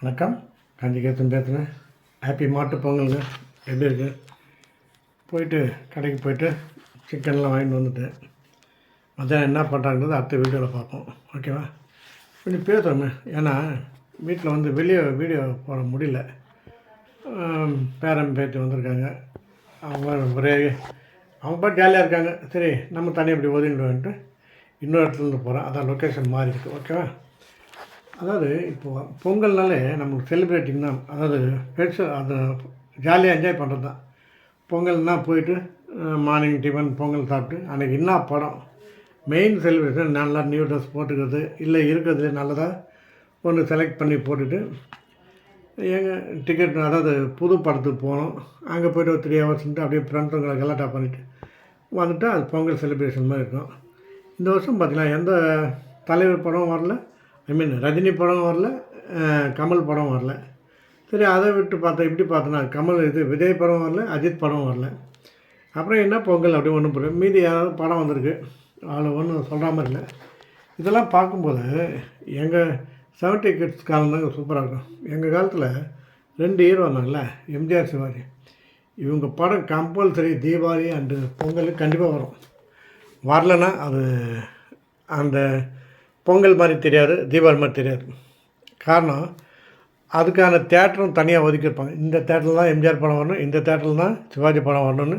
வணக்கம். காஞ்சிகேசன் பேசுகிறேன் ஹாப்பி மாட்டு பொங்கலுங்க. எப்படி இருக்கு? போயிட்டு கடைக்கு போயிட்டு சிக்கன்லாம் வாங்கிட்டு வந்துட்டேன். மத்தியானம் என்ன பண்ணுறாங்கிறது அடுத்த வீடியோவில் பார்ப்போம். ஓகேவா? கொஞ்சம் பேசுகிறோமே ஏன்னா வீட்டில் வந்து வெளியே வீடியோ போட முடியல. பேரன் பேத்தி வந்திருக்காங்க. அவங்க ஒரே அவங்க பாட்டு ஜாலியாக இருக்காங்க. சரி நம்ம தனியாக இப்படி ஒதுங்கிடுவோன்ட்டு இன்னொரு இடத்துல இருந்து போகிறோம் அதான் லொக்கேஷன் மாறி ஓகேவா? அதாவது இப்போது பொங்கல்னாலே நமக்கு செலிப்ரேட்டிங் தான். அதாவது பெருசு அந்த ஜாலியாக என்ஜாய் பண்ணுறது தான் பொங்கல்னால் போயிட்டு மார்னிங் டிஃபன் பொங்கல் சாப்பிட்டு அன்றைக்கி என்ன படம்? மெயின் செலிப்ரேஷன் நல்லா நியூ ட்ரெஸ் போட்டுக்கிறது இல்லை இருக்கிறது நல்லதாக ஒன்று செலக்ட் பண்ணி போட்டுட்டு எங்கள் டிக்கெட் அதாவது புது படத்துக்கு போனோம் அங்கே போய்ட்டு ஒரு த்ரீ ஹவர்ஸ்ன்ட்டு அப்படியே ஃப்ரெண்ட்ஸுங்களை கலாட்டா பண்ணிவிட்டு வந்துட்டு அது பொங்கல் செலிப்ரேஷன் மாதிரி இருக்கும். இந்த வருஷம் பார்த்திங்கன்னா எந்த தலைவர் படம் வரல. ஐ மீன் ரஜினி படம் வரல கமல் படம் வரல. சரி அதை விட்டு பார்த்தா இப்படி பார்த்தோன்னா கமல் இது விஜய் படம் வரல அஜித் படம் வரல. அப்புறம் என்ன பொங்கல் அப்படி ஒன்றும் புரியல. மீதி யாராவது படம் வந்திருக்கு. அதில் ஒன்றும் சொல்கிற மாதிரி இல்லை. இதெல்லாம் பார்க்கும்போது எங்கள் செவன்டி கிட்ஸ் காலம் தாங்க சூப்பராக இருக்கும். எங்கள் காலத்தில் ரெண்டு ஹீரோ வந்தாங்கல்ல எம்ஜிஆர் சிவாஜி. இவங்க படம் கம்பல்சரி தீபாவளி அண்டு பொங்கல் கண்டிப்பாக வரும். வரலன்னா அது அந்த பொங்கல் மாதிரி தெரியாது தீபாவளி மாதிரி தெரியாது. காரணம் அதுக்கான தேட்டரும் தனியாக ஒதுக்கியிருப்பாங்க. இந்த தேட்டரில் தான் எம்ஜிஆர் படம் வரணும் இந்த தேட்டரில் தான் சிவாஜி படம் வரணும்னு.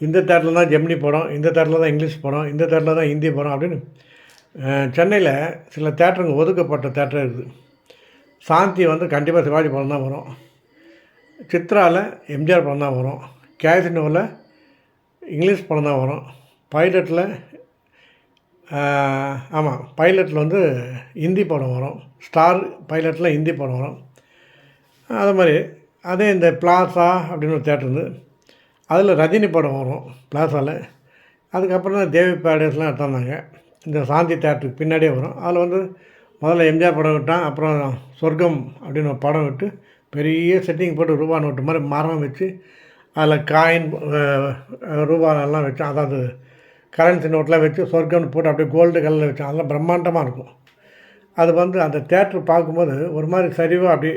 இந்த தேட்டரில் தான் ஜெமினி படம் இந்த தேட்டரில் தான் இங்கிலீஷ் படம் இந்த தேட்டரில் தான் ஹிந்தி படம் அப்படின்னு சென்னையில் சில தேட்டருங்க ஒதுக்கப்பட்ட தேட்டர் இருக்குது சாந்தி வந்து கண்டிப்பாக சிவாஜி படம் தான் வரும். சித்ராவில் எம்ஜிஆர் படம் தான் வரும். கேசினோவில் இங்கிலீஷ் படம் தான் வரும். பைலட்டில் ஆமாம் பைலட்டில் வந்து ஹிந்தி படம் வரும். ஸ்டார் பைலட்டில் ஹிந்தி படம் வரும். அது மாதிரி அதே இந்த பிளாசா அப்படின்னு ஒரு தேட்டர் இருந்து அதில் ரஜினி படம் வரும் பிளாசாவில் அதுக்கப்புறம் தான் தேவி பேடேஸ்லாம் எடுத்தாங்க இந்த சாந்தி தேட்டருக்கு பின்னாடியே வரும். அதில் வந்து முதல்ல எம்ஜிஆர் படம் விட்டான் அப்புறம் சொர்க்கம் அப்படின்னு ஒரு படம் விட்டு பெரிய செட்டிங் போட்டு ரூபா நோட்டு மாதிரி மரம் வச்சு அதில் காயின் ரூபாலாம் வச்சு அதாவது கரன்சி நோட்டெலாம் வச்சு சொர்க்கம்னு போட்டு அப்படியே கோல்டு கல்லில் வச்சு அதெல்லாம் பிரம்மாண்டமாக இருக்கும். அது வந்து அந்த தேட்டர் பார்க்கும்போது ஒரு மாதிரி சரிவாக அப்படி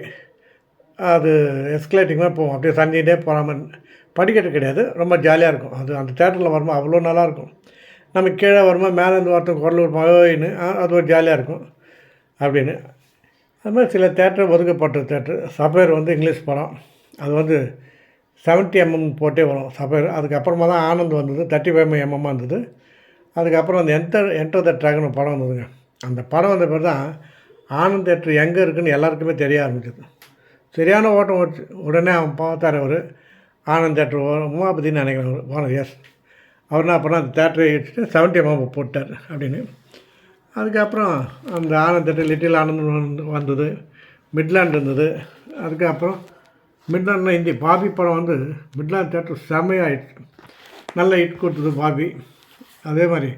அது எஸ்கலேட்டிங்காக போகும். அப்படியே தண்ணிகிட்டே போகிற மாதிரி. படிக்கட்டு கிடையாது ரொம்ப ஜாலியாக இருக்கும். அது அந்த தேட்டரில் வரும்போது அவ்வளோ நல்லாயிருக்கும் நம்ம கீழே வரும்போது மேலேருந்து ஒருத்தன் குரல் விடுப்போம் அது ஒரு ஜாலியாக இருக்கும் அப்படின்னு. அது மாதிரி சில தேட்டர் ஒதுக்கப்பட்ட தேட்டர் சபையர் வந்து இங்கிலீஷ் படம். அது வந்து 70 எம்எம் போட்டே வரும் சபையர் அதுக்கப்புறமா தான் ஆனந்த் வந்தது தேர்ட்டி ஃபைவ் எம்எம்மாக இருந்தது அதுக்கப்புறம் அந்த என்டர் என்டர் த ட்ராகன் படம் வந்ததுங்க. அந்த படம் வந்த பிறகு தான் ஆனந்த் தேட்டர் எங்கே இருக்குன்னு எல்லாருக்குமே தெரிய ஆரம்பிச்சது. சரியான ஓட்டம் ஓடிச்சு. உடனே அவன் பார்த்தார் அவர். ஆனந்த் தேட்டர் உமாபதினு நினைக்கிறேன் அவர். போனது எஸ் அவர் என்ன பண்ணால் அந்த தேட்டரை வச்சுட்டு செவன்ட்டி எம்எம் போட்டார் அப்படின்னு. அதுக்கப்புறம் அந்த ஆனந்த் தேட்டர் லிட்டில் ஆனந்த் வந்து வந்தது. மிட்லாண்ட் இருந்தது. அதுக்கப்புறம் மிட்லாண்டில் ஹிந்தி பாபி படம் வந்து மிட்லாண்ட் தேட்டர் செம்மையாயிடுச்சு நல்ல ஹிட் கொடுத்தது பாபி. அதே மாதிரி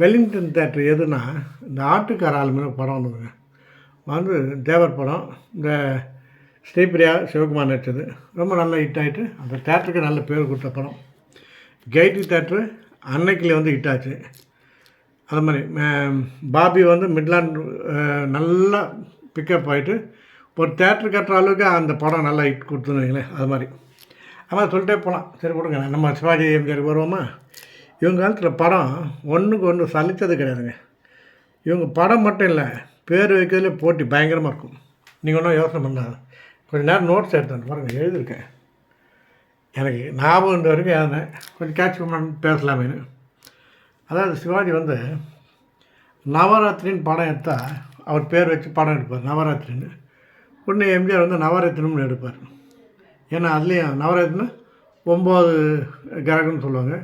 வெல்லிங்டன் தேட்டர் எதுனா இந்த ஆட்டுக்கார ஆளுமே படம் வந்துங்க வந்து தேவர் படம் இந்த ஸ்ரீபிரியா சிவகுமார் நடித்தது ரொம்ப நல்ல ஹிட் ஆகிட்டு அந்த தேட்டருக்கு நல்ல பேர் கொடுத்த படம். கைட்டி தேட்ரு அன்னைக்கில் வந்து ஹிட் ஆச்சு. அது மாதிரி பாபி வந்து மிட்லாண்ட் நல்லா பிக்கப் ஆகிட்டு ஒரு தேட்ரு கட்டுற அளவுக்கு அந்த படம் நல்லா ஹிட் கொடுத்துன்னு வைங்களேன் அது மாதிரி. ஆமாம் சொல்லிட்டே போகலாம் சரி கொடுங்க நம்ம சிவாஜி எம்ஜிஆருக்கு வருவோமா? இவங்க காலத்தில் படம் ஒன்றுக்கு ஒன்று சலித்தது கிடையாதுங்க. இவங்க படம் மட்டும் இல்லை பேர் வைக்கிறதுல போட்டி பயங்கரமாக இருக்கும். நீங்கள் ஒன்றும் யோசனை பண்ணாத. கொஞ்சம் நேரம் நோட்ஸ் எடுத்தேன் பாருங்கள் எழுதியிருக்கேன். எனக்கு ஞாபகம் வரைக்கும் எழுதினேன். கொஞ்சம் கேட்ச் பண்ண பேசலாமேன்னு அதாவது சிவாஜி வந்து நவராத்திரின்னு படம் எடுத்தால் அவர் பேர் வச்சு படம் எடுப்பார் நவராத்திரின்னு. உடனே எம்ஜிஆர் வந்து நவரத்னம்னு எடுப்பார். ஏன்னா அதுலேயும் நவரத்னம் ஒம்பது கிரகம்னு சொல்லுவாங்க.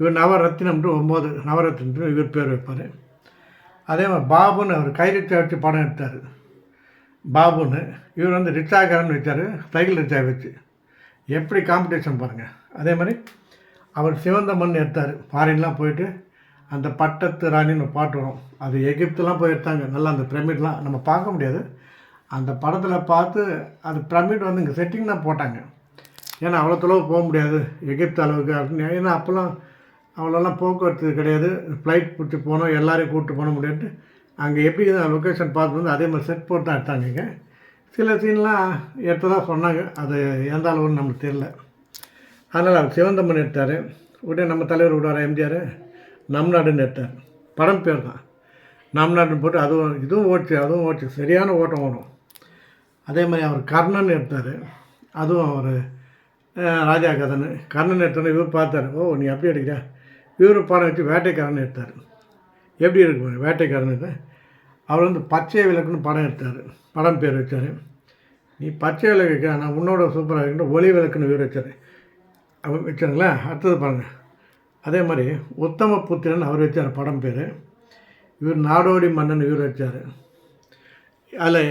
இவர் நவரத்தினம்ட்டு ஒம்பது நவரத்னத்துக்கு இவர் பேர் வைப்பார். அதே மாதிரி பாபுன்னு அவர் கைரிச்சா வச்சு படம் எடுத்தார். பாபுன்னு. இவர் வந்து ரிச்சாகரன் வச்சார் சைக்கிள் ரிச்சா வச்சு. எப்படி காம்படிஷன் பாருங்கள் அதே மாதிரி அவர் சிவந்த மண் எடுத்தார். ஃபாரின்லாம் போயிட்டு அந்த பட்டத்து ராணின்னு பாட்டு வரும். அது எகிப்துலாம் போய் எடுத்தாங்க. நல்லா அந்த பிரமிட்லாம் நம்ம பார்க்க முடியாது. அந்த படத்தில் பார்த்து அது பிரமிட் வந்து இங்கே செட்டிங் தான் போட்டாங்க. ஏன்னா அவ்வளோ தொலைவு போக முடியாது. எகிப்து அளவுக்கு அப்படின்னு. ஏன்னா அப்போல்லாம் அவ்வளோலாம் போக்குவரத்து கிடையாது. ஃப்ளைட் பிடிச்சி போனோம் எல்லோரையும் கூப்பிட்டு போன முடியாது. அங்கே எப்படி லொக்கேஷன் பார்த்து வந்து அதே மாதிரி செட் போட்டு தான் எடுத்தாங்க இங்கே. சில சீன்லாம் எடுத்ததாக சொன்னாங்க. அது எந்த அளவுன்னு நமக்கு தெரில அதனால் அவர் சிவந்தம்மன் எடுத்தார். உடனே நம்ம தலைவர் விடுவார் எம்ஜிஆர் நம் நாடுன்னு எடுத்தார். படம் பேர் தான். நம் நாடுன்னு போட்டு அதுவும் இதுவும் ஓடிச்சு அதுவும் ஓடிச்சு. சரியான ஓட்டம் ஓடும். அதே மாதிரி அவர் கர்ணன் எடுத்தார். அதுவும் அவர் ராஜா கதன் கர்ணன் எடுத்தோன்னே இவர் பார்த்தாரு ஓ நீ அப்படி எடுக்கிறியா? இவர் படம் வச்சு வேட்டைக்காரன் எடுத்தார். எப்படி இருக்கு வேட்டைக்காரன் எடுத்து அவர் வந்து பச்சை விளக்குன்னு படம் எடுத்தார். படம் பேர் வச்சார். நீ பச்சை விளக்கு நான் உன்னோட சூப்பராக இருக்கின்ற ஒளி விளக்குன்னு இவர் வச்சார். அவர் வச்சாருங்களா? அடுத்தது பாருங்கள் அதே மாதிரி உத்தம புத்திரன் அவர் வச்சார் படம் பேர். இவர் நாடோடி மன்னன் இவர் வச்சார். அதில்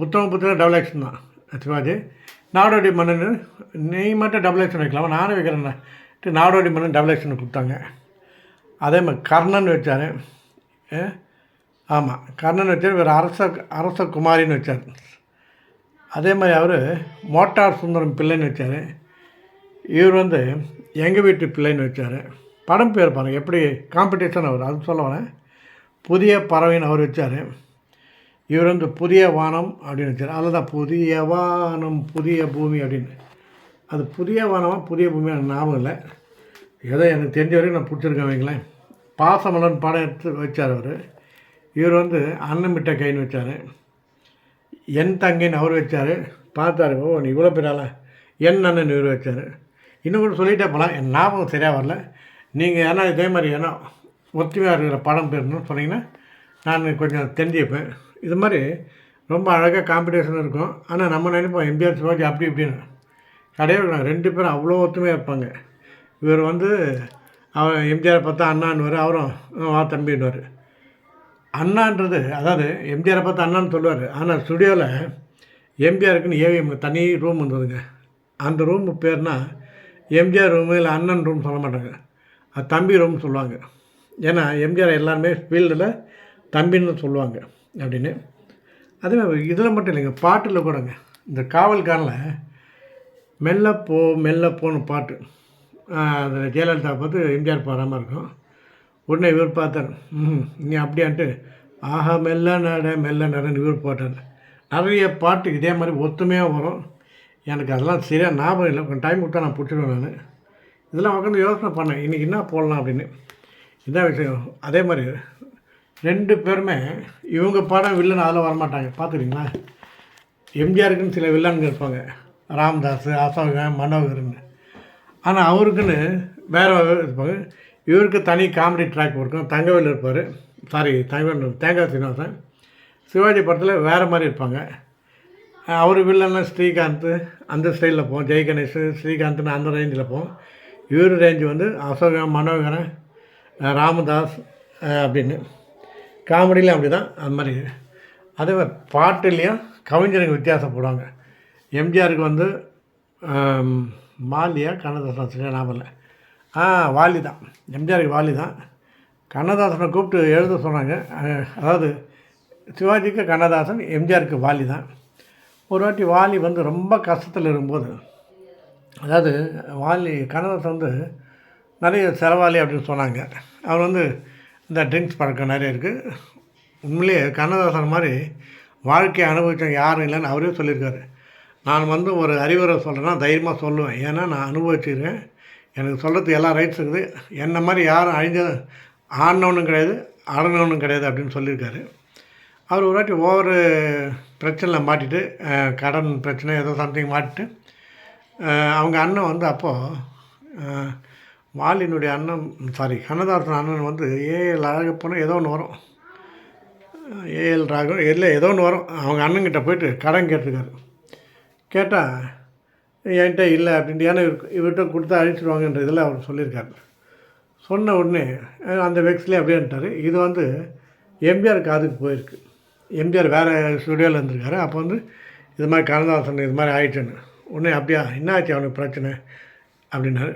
புத்தகம் புத்தகம் டபுள் ஆக்ஷன் தான். சிவாஜி நாடோடி மன்னன் நீ மட்டும் டபுள் ஆக்ஷன் வைக்கலாம். நானும் வைக்கிறேன் நாடோடி மன்னன் டபுள் ஆக்ஷன் கொடுத்தாங்க. அதே மாதிரி கர்ணன் வச்சார். ஆமாம் கர்ணன் வச்சார் இவர் அரச அரச குமாரின்னு வச்சார். அதே மாதிரி அவர் மோட்டார் சுந்தரம் பிள்ளைன்னு வச்சார். இவர் வந்து எங்கள் வீட்டு பிள்ளைன்னு வச்சார். படம் பேர் பாருங்கள் எப்படி காம்படிஷன் அவர் அது சொல்ல வரேன். புதிய பறவைன்னு அவர் வச்சார். இவர் வந்து புதிய வானம் அப்படின்னு வச்சார் அதில் தான் புதிய வானம் புதிய பூமி அப்படின்னு. அது புதிய வானமாக புதிய பூமியான எனக்கு ஞாபகம் இல்லை. ஏதோ எனக்கு தெரிஞ்ச வரைக்கும் நான் பிடிச்சிருக்கேன் வைங்களேன். பாசமலன் படம் எடுத்து வச்சார் அவர். இவர் வந்து அன்னம் மிட்ட கைன்னு வச்சார். என் தங்கைன்னு அவர் வச்சார். பார்த்தாரு ஓ நீ இவ்வளோ பெரிய ஆளா? என் அண்ணன் இவர் வச்சார். இன்னும் கூட சொல்லிட்டே போகலாம் என் ஞாபகம் சரியாக வரல. நீங்கள் ஏன்னா இதே மாதிரி ஏன்னா ஒத்துமையாக இருக்கிற படம் பேருன்னு சொன்னீங்கன்னா நான் கொஞ்சம் தெரிஞ்சுப்பேன். இது மாதிரி ரொம்ப அழகாக காம்படிஷன் இருக்கும். ஆனால் நம்ம நினைப்போம் எம்ஜிஆர் சிவாஜி அப்படி இப்படின்னு. கிடையவே கிடையாது. ரெண்டு பேரும் அவ்வளோ ஒத்துமையாக இருப்பாங்க. இவர் வந்து அவர் எம்ஜிஆர் பார்த்தா அண்ணான்னுவார் அவரும் வா தம்பின்னுவார். அண்ணான்றது அதாவது எம்ஜிஆரை பார்த்து அண்ணான்னு சொல்லுவார். ஆனால் ஸ்டுடியோவில் எம்ஜிஆருக்குன்னு ஏவிஎம் தனி ரூம் இருந்ததுங்க. அந்த ரூம் பேர்னா எம்ஜிஆர் ரூமு இல்லை அண்ணன் ரூம் சொல்ல மாட்டாங்க. அது தம்பி ரூம் சொல்லுவாங்க. ஏன்னா எம்ஜிஆர் எல்லாருமே ஃபீல்டில் தம்பின்னு சொல்லுவாங்க. அப்படின்னு. அதே மாதிரி இதில் மட்டும் இல்லைங்க பாட்டில் கூடங்க. இந்த காவல்காரில் மெல்ல போ மெல்ல போன்னு பாட்டு. அந்த ஜெயலலிதா பார்த்து எம்ஜிஆர் பாடாமல் இருக்கும். உடனே இவர் பார்த்தார் ம் நீ அப்படியான்ட்டு ஆஹா மெல்ல நட மெல்ல நடன்னு இவர் போட்டார். நிறைய பாட்டு இதே மாதிரி ஒத்துமையாக வரும். எனக்கு அதெல்லாம் சரியாக ஞாபகம் இல்லை. கொஞ்சம் டைம் கொடுத்தா நான் பிடிச்சிடுவேன் நான். இதெல்லாம் உட்காந்து யோசனை பண்ணேன் இன்றைக்கி என்ன போடலாம் அப்படின்னு. இதான் விஷயம். அதே மாதிரி ரெண்டு பேருமே இவங்க படம் வில்லன் அதில் வரமாட்டாங்க. பார்த்துக்கிறீங்களா எம்ஜிஆருக்குன்னு சில வில்லன்கள் இருப்பாங்க. ராமதாஸ் அசோகன் மனோகர்னு. ஆனால் அவருக்குன்னு வேற இருப்பாங்க. இவருக்கு தனி காமெடி ட்ராக் இருக்கும். தங்கவேல் இருப்பார். சாரி தங்கவேல் தேங்காய் சீனிவாசன். சிவாஜி படத்தில் வேறு மாதிரி இருப்பாங்க. அவர் வில்லன்னா ஸ்ரீகாந்த் அந்த ஸ்டைலில் போவோம். ஜெய் கணேஷ் ஸ்ரீகாந்த்னு அந்த ரேஞ்சில் போவோம். இவர் ரேஞ்சு வந்து அசோகன் மனோகரன் ராமதாஸ் அப்படின்னு. காமெடியிலையும் அப்படி தான் அது மாதிரி. அதே மாதிரி பாட்டுலேயும் கவிஞருக்கு வித்தியாசப்படுவாங்க எம்ஜிஆருக்கு வந்து மாலியா கண்ணதாசன் சரியா ஞாபகம் இல்லை. ஆ வாலி தான் எம்ஜிஆருக்கு வாலி தான் கண்ணதாசனை கூப்பிட்டு எழுத சொன்னாங்க. அதாவது சிவாஜிக்கு கண்ணதாசன் எம்ஜிஆருக்கு வாலி தான் ஒரு வாட்டி வாலி வந்து ரொம்ப கஷ்டத்தில் இருக்கும்போது அதாவது வாலி கண்ணதாசன் வந்து நிறைய செலவாளி அப்படின்னு சொன்னாங்க. அவர் வந்து இந்த ட்ரிங்க்ஸ் பழக்கம் நிறைய இருக்குது உண்மையிலேயே கண்ணதாசன் மாதிரி வாழ்க்கையை அனுபவித்தவங்க யாரும் இல்லைன்னு அவரே சொல்லியிருக்காரு. நான் வந்து ஒரு அறிவுரை சொல்கிறேன்னா தைரியமாக சொல்லுவேன். ஏன்னா நான் அனுபவிச்சிருக்கேன் எனக்கு சொல்கிறதுக்கு எல்லா ரைட்ஸ் இருக்குது. என்ன மாதிரி யாரும் அழிஞ்ச ஆடினவனும் கிடையாது ஆடினவனும் கிடையாது அப்படின்னு சொல்லியிருக்காரு. அவர் ஒரு வாட்டி ஒவ்வொரு பிரச்சனையில் மாட்டிட்டு கடன் பிரச்சனை ஏதோ சம்திங் மாட்டிட்டு அவங்க அண்ணன் வந்து அப்போது வாலினுடைய அண்ணன் சாரி கண்ணதாசன் அண்ணன் வந்து ஏஎல் அழகப்பனும் ஏதோ ஒன்று வரும். ஏஎல் ராகவன் இல்லை ஏதோ ஒன்று வரும். அவங்க அண்ணன்கிட்ட போயிட்டு கடன் கேட்டிருக்காரு. கேட்டால் என்கிட்ட இல்லை அப்படின்ட்டு ஏன்னா இவர்கிட்ட கொடுத்தா அழிச்சிடுவாங்கன்ற இதில் அவர் சொல்லியிருக்காரு. சொன்ன உடனே அந்த வெக்ஸ்லேயே அப்படின்ட்டார் இது வந்து எம்ஜிஆர் காதுக்கு போயிருக்கு. எம்ஜிஆர் வேறு ஸ்டுடியோவில் இருந்திருக்காரு. அப்போ வந்து இது மாதிரி கண்ணதாசன் இது மாதிரி ஆயிட்டுன்னு. உடனே அப்படியா என்ன ஆச்சு அவனுக்கு பிரச்சனை? அப்படின்னாரு.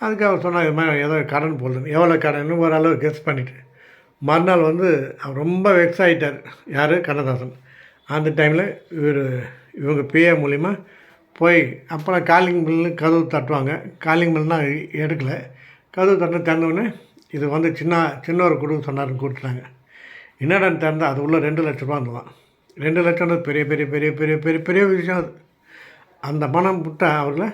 அதுக்கு அவர் சொன்னார் இது மாதிரி ஏதோ கடன் போடுறது எவ்வளோ கடன்? ஓரளவு கெஸ் பண்ணிட்டு மறுநாள் வந்து அவர் ரொம்ப வெக்ஸ் ஆகிட்டார் யார்? கண்ணதாசன். அந்த டைமில் இவர் இவங்க பிஏ மூலிமா போய் அப்புறம் காலிங் பில்லு கதவு தட்டுவாங்க. காலிங் பில்னா எடுக்கலை. கதவு தட்டு திறந்தவுடனே இது வந்து சின்ன சின்ன ஒரு குடும்பம் சொன்னார்னு கொடுத்துட்டாங்க. என்னடான்னு திறந்தால் அது உள்ளே ரெண்டு லட்ச ரூபா இருந்ததான் ரெண்டு லட்சம்ன்றது பெரிய பெரிய பெரிய பெரிய பெரிய பெரிய விஷயம் அது. அந்த பணம் விட்டா அவரில்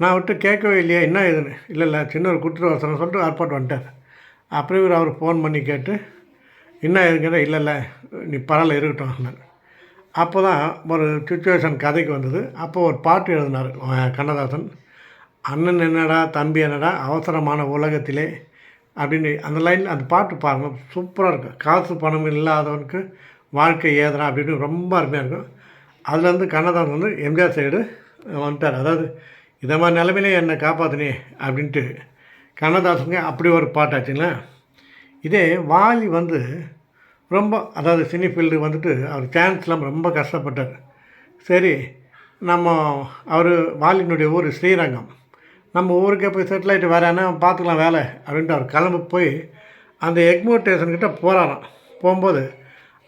நான் விட்டு கேட்கவே இல்லையா என்ன ஏதுன்னு? இல்லை இல்லை சின்ன ஒரு கொடுத்துட்டு வர சொல்லிட்டு ஏற்பாடு வந்துட்டார். அப்புறம் இவர் அவர் ஃபோன் பண்ணி கேட்டு என்ன ஏதுங்கிற இல்லை இல்லை நீ பரவாயில்ல இருக்கட்டும் அப்போ தான் ஒரு சுச்சுவேஷன் கதைக்கு வந்தது. அப்போ ஒரு பாட்டு எழுதினார் கண்ணதாசன். அண்ணன் என்னடா தம்பி என்னடா அவசரமான உலகத்திலே அப்படின்னு அந்த லைனில் அந்த பாட்டு பாருங்கள் சூப்பராக இருக்கும். காசு பணம் இல்லாதவனுக்கு வாழ்க்கை ஏதனா அப்படின்னு ரொம்ப அருமையாக இருக்கும். அதுலேருந்து கண்ணதாசன் வந்து எம்ஜிஆர் சைடு வந்துட்டார். அதாவது இதை மாதிரி நிலமையில என்னை காப்பாற்றினே அப்படின்ட்டு கண்ணதாசங்க அப்படி ஒரு பாட்டாச்சுங்களேன் இதே வாலி வந்து ரொம்ப அதாவது சினி ஃபீல்டு வந்துட்டு அவர் சான்ஸ்லாம் ரொம்ப கஷ்டப்பட்டார். சரி நம்ம அவர் வாலினுடைய ஊர் ஸ்ரீரங்கம். நம்ம ஊருக்கே போய் செட்டில் ஆகிட்டு வேறு பார்த்துக்கலாம் வேலை அப்படின்ட்டு அவர் கிளம்பி போய் அந்த எக்மோர் ஸ்டேஷன்கிட்ட போகிறாராம் போகும்போது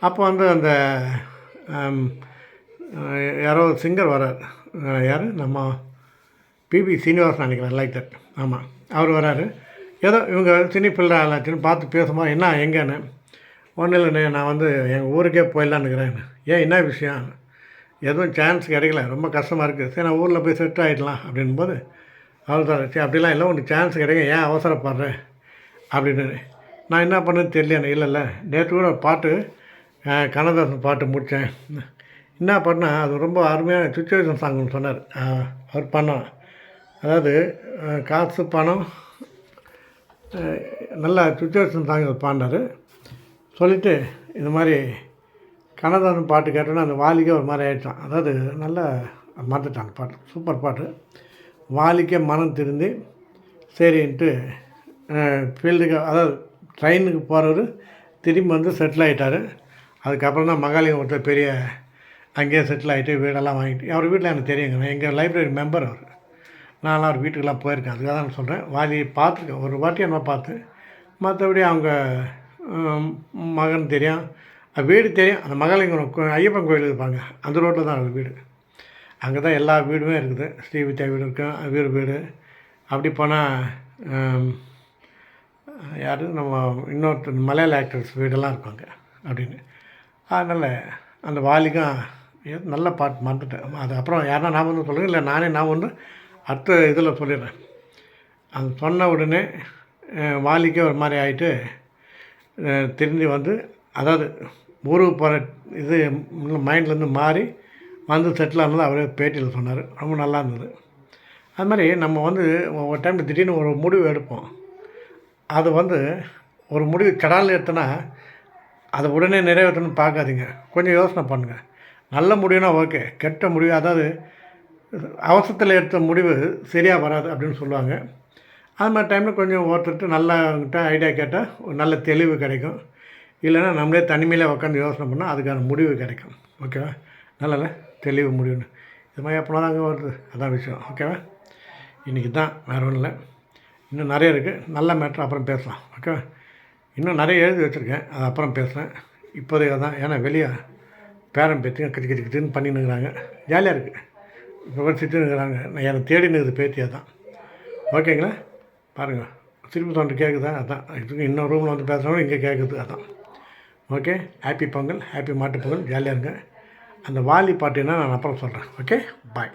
அப்போ வந்து அந்த யாரோ சிங்கர் வரார் யார்? நம்ம பிபி சீனிவாசன் நினைக்கிறேன் லைக் தட் ஆமாம் அவர் வராரு. ஏதோ இவங்க சினி பிள்ளை ஆளாச்சுன்னு பார்த்து பேசும்போது என்ன எங்கேன்னு? ஒன்றும் இல்லைண்ணே நான் வந்து எங்கள் ஊருக்கே போயிடலான்னு ஏன் என்ன விஷயம்? எதுவும் சான்ஸ் கிடைக்கல. ரொம்ப கஷ்டமாக இருக்குது சரி நான் ஊரில் போய் செட் ஆகிடலாம் அப்படின்போது அவர் சார் சரி அப்படிலாம் இல்லை. உனக்கு சான்ஸ் கிடைக்கும். ஏன் அவசரப்படுற? அப்படின்னு. நான் என்ன பண்ணுன்னு தெரியல இல்லை இல்லை. நேற்று கூட பாட்டு கண்ணதாசன் பாட்டு முடித்தேன். என்ன பண்ணால் அது ரொம்ப அருமையான சுச்சுவேஷன் சாங்னு சொன்னார். அவர் பண்ணான். அதாவது காசு பணம் நல்ல சுச்சுவேஷன் தாங்க பாண்டார் சொல்லிவிட்டு இது மாதிரி கண்ணதாசன் பாட்டு கேட்டோன்னா அந்த வாலிக்கே ஒரு மாதிரி ஆகிடுச்சான் அதாவது நல்லா மறந்துட்டான் அந்த பாட்டு. சூப்பர் பாட்டு. வாலிக்கே மனம் திருந்தி சரின்ட்டு ஃபீல்டுக்கு அதாவது ட்ரெயினுக்கு போகிறவர் திரும்பி வந்து செட்டில் ஆகிட்டார் அதுக்கப்புறம் தான் மகாலிங்கம் ஒருத்தர் பெரிய அங்கேயே செட்டில் ஆகிட்டு வீடெல்லாம் வாங்கிட்டு அவர் வீட்டில் எனக்கு தெரியுங்க. எங்கள் லைப்ரரி மெம்பர் அவர். நான்லாம் அவர் வீட்டுக்கெல்லாம் போயிருக்கேன். அதுக்காக தான் நான் சொல்கிறேன் வாலியை பார்த்துருக்கேன். ஒரு வாட்டி என்ன பார்த்து. மற்றபடி அவங்க மகன் தெரியும். வீடு தெரியும். அந்த மகாலிங்கம் கோ- ஐயப்பன் கோயில் இருப்பாங்க. அந்த ரோட்டில் தான் அவர் வீடு. அங்கே தான் எல்லா வீடுமே இருக்குது. ஸ்ரீவித்யா வீடு இருக்கும் வீடு வீடு. அப்படி போனால் யார்? நம்ம இன்னொருத்தர் மலையாள ஆக்டர்ஸ் வீடெல்லாம் இருப்பாங்க. அப்படின்னு. அதனால் அந்த வாலிக்கும் நல்ல பாட்டு மறந்துட்டேன். அது அப்புறம் யாருன்னா நான் வந்து சொல்லுங்கள் இல்லை நானே நான் வந்து அடுத்த இதில் சொல்லிடுறேன். அது சொன்ன உடனே வாலிக்கே ஒரு மாதிரி ஆகிட்டு திரும்பி வந்து அதாவது ஊருக்கு போகிற இது மைண்ட்லேருந்து மாறி வந்து செட்டில் ஆனது அவரே பேட்டியில் சொன்னார். ரொம்ப நல்லா இருந்தது. அது மாதிரி நம்ம வந்து ஒரு டைம் திடீர்னு ஒரு முடிவு எடுப்போம். அது வந்து ஒரு முடிவு கடால் எடுத்தோன்னா அதை உடனே நிறைவேற்றணும்னு பார்க்காதீங்க. கொஞ்சம் யோசனை பண்ணுங்கள் நல்ல முடிவுனா ஓகே கெட்ட முடிவு அதாவது அவசரத்தில் எடுத்த முடிவு சரியாக வராது அப்படின்னு சொல்லுவாங்க. அது மாதிரி டைமில் கொஞ்சம் ஒருத்தர்கிட்ட நல்லவங்கிட்ட ஐடியா கேட்டால் ஒரு நல்ல தெளிவு கிடைக்கும். இல்லைன்னா நம்மளே தனிமையில் உட்காந்து யோசனை பண்ணால் அதுக்கான முடிவு கிடைக்கும். ஓகேவா நல்லல தெளிவு முடிவுன்னு. இது மாதிரி எப்போ தாங்க வருது. அதான் விஷயம். ஓகேவா இன்றைக்கி தான் வேறு ஒன்றும் இல்லை. இன்னும் நிறைய இருக்குது நல்ல மேட்ரு அப்புறம் பேசலாம். ஓகேவா இன்னும் நிறைய எழுதி வச்சுருக்கேன். அது அப்புறம் பேசுகிறேன் இப்போதைக்கு தான் ஏன்னா வெளியே பேரன் பேத்திங்க கிச்சு கிச்சு கிச்சுன்னு பண்ணின்னுக்குறாங்க ஜாலியாக இருக்குது விமர்சித்து இருக்கிறாங்க நான் என்னை தேடினது பேத்தியாக தான். ஓகேங்களா? பாருங்கள் திருப்பி தொண்டு கேட்குதா அதான். இதுக்கு இன்னொரு ரூமில் வந்து பேசுகிறவங்க இங்கே கேட்குது அதான். ஓகே? ஹாப்பி பொங்கல். ஹாப்பி மாட்டு பொங்கல். ஜாலியாக இருங்க. அந்த வாலி பாட்டுன்னா நான் அப்புறம் சொல்கிறேன் ஓகே? பாய்